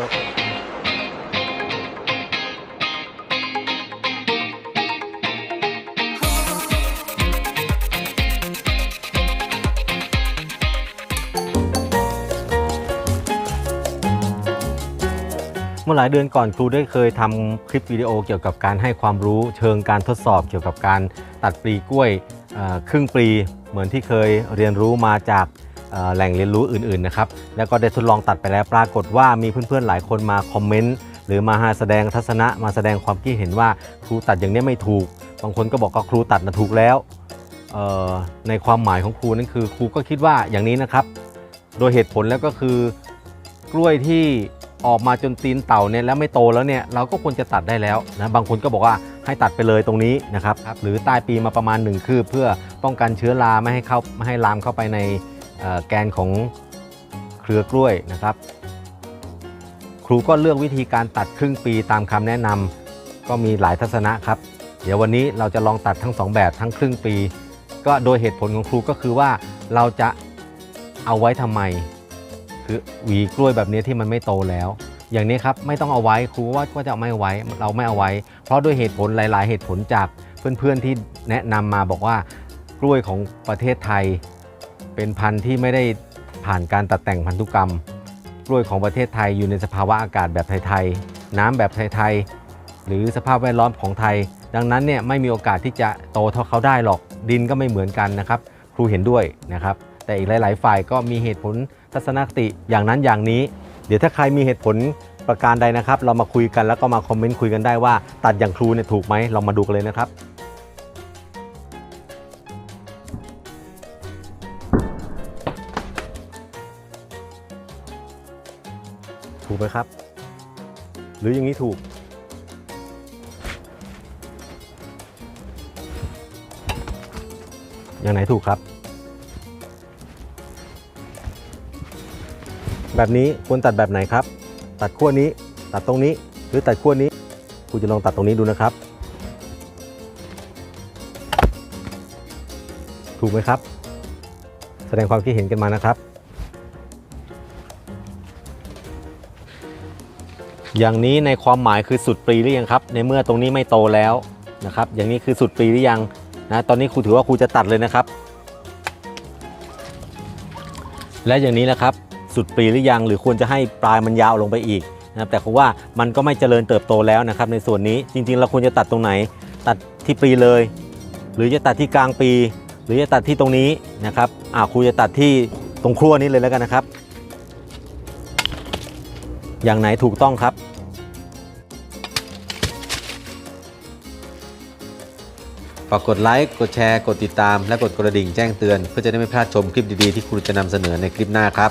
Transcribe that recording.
เมื่อหลายเดือนก่อนครูได้เคยทำคลิปวิดีโอเกี่ยวกับการให้ความรู้เชิงการทดสอบเกี่ยวกับการตัดปลีกล้วยครึ่งปลีเหมือนที่เคยเรียนรู้มาจากแหล่งเรียนรู้อื่นๆนะครับแล้วก็ได้ทดลองตัดไปแล้วปรากฏว่ามีเพื่อนๆหลายคนมาคอมเมนต์หรือมาแสดงทัศนะมาแสดงความคิดเห็นว่าครูตัดอย่างนี้ไม่ถูก บางคนก็บอกว่าครูตัดนะถูกแล้วในความหมายของครูนั่นคือครูก็คิดว่าอย่างนี้นะครับ โดยเหตุผลแล้วก็คือกล้วยที่ ออกมาจนตีนเต่าเนี่ยแล้วไม่โตแล้วเนี่ยเราก็ควรจะตัดได้แล้วนะบางคนก็บอกว่าให้ตัดไปเลยตรงนี้นะครับหรือใต้ปีมาประมาณ 1 คืบเพื่อป้องกันเชื้อราไม่ให้เข้าไม่ให้ลามเข้าไปในเอ่อแกนของเครือกล้วยนะครับ ครูก็เลือกวิธีการตัดครึ่งปีตามคำแนะนำก็มีหลายทัศนะครับ เดี๋ยววันนี้เราจะลองตัดทั้งสองแบบทั้งครึ่งปี ก็โดยเหตุผลของครูก็คือว่าเราจะเอาไว้ทำไม คือหวีกล้วยแบบนี้ที่มันไม่โตแล้ว อย่างนี้ครับไม่ต้องเอาไว้ครูว่าก็จะไม่เอาไว้เราไม่เอาไว้ เพราะด้วยเหตุผลหลาย ๆ เหตุผลจากเพื่อนๆที่แนะนำมาบอกว่ากล้วยของประเทศไทย เป็นพันธุ์ที่ไม่ได้ผ่านการตัดแต่งพันธุกรรม กล้วยของประเทศไทยอยู่ในสภาวะอากาศแบบไทยๆน้ำแบบไทยๆหรือสภาพแวดล้อมของไทย ดังนั้นเนี่ยไม่มีโอกาสที่จะโตเท่าเขาได้หรอกดินก็ไม่เหมือนกันนะครับ ครูเห็นด้วยนะครับ แต่อีกหลาย ๆ ฝ่ายก็มีเหตุผลทัศนคติอย่างนั้นอย่างนี้ เดี๋ยวถ้าใครมีเหตุผลประการใดนะครับ เรามาคุยกันแล้วก็มาคอมเมนต์คุยกันได้ว่า ตัดอย่างครูเนี่ยถูกไหมเรามาดูกันเลยนะครับถูกไหมครับ หรืออย่างนี้ถูก อย่างไหนถูกครับ แบบนี้ควรตัดแบบไหนครับ ตัดขั้วนี้ ตัดตรงนี้ หรือตัดขั้วนี้ครูจะลองตัดตรงนี้ดูนะครับ ถูกไหมครับ แสดงความคิดเห็นกันมานะครับ อย่างนี้ในความหมายคือสุดปรีหรือยังครับ ในเมื่อตรงนี้ไม่โตแล้วนะครับ อย่างนี้คือสุดปรีหรือยังนะตอนนี้ครูถือว่าครูจะตัดเลยนะครับ และอย่างนี้นะครับ สุดปีหรือยัง หรือควรจะให้ปลายมันยาวลงไปอีกนะครับแต่ผมว่ามันก็ไม่เจริญเติบโตแล้วนะครับ ในส่วนนี้จริง ๆ เราควรจะตัดตรงไหน ตัดที่ปีเลย หรือจะตัดที่กลางปี หรือจะตัดที่ตรงนี้นะครับอ่าครูจะตัดที่ตรงครัวนี้เลยแล้วกันนะครับ อย่างไหนถูกต้องครับฝากกดไลค์ กดแชร์ กดติดตาม และกดกระดิ่งแจ้งเตือน เพื่อจะได้ไม่พลาดชมคลิปดีๆ ที่ครูจะนำเสนอในคลิปหน้าครับ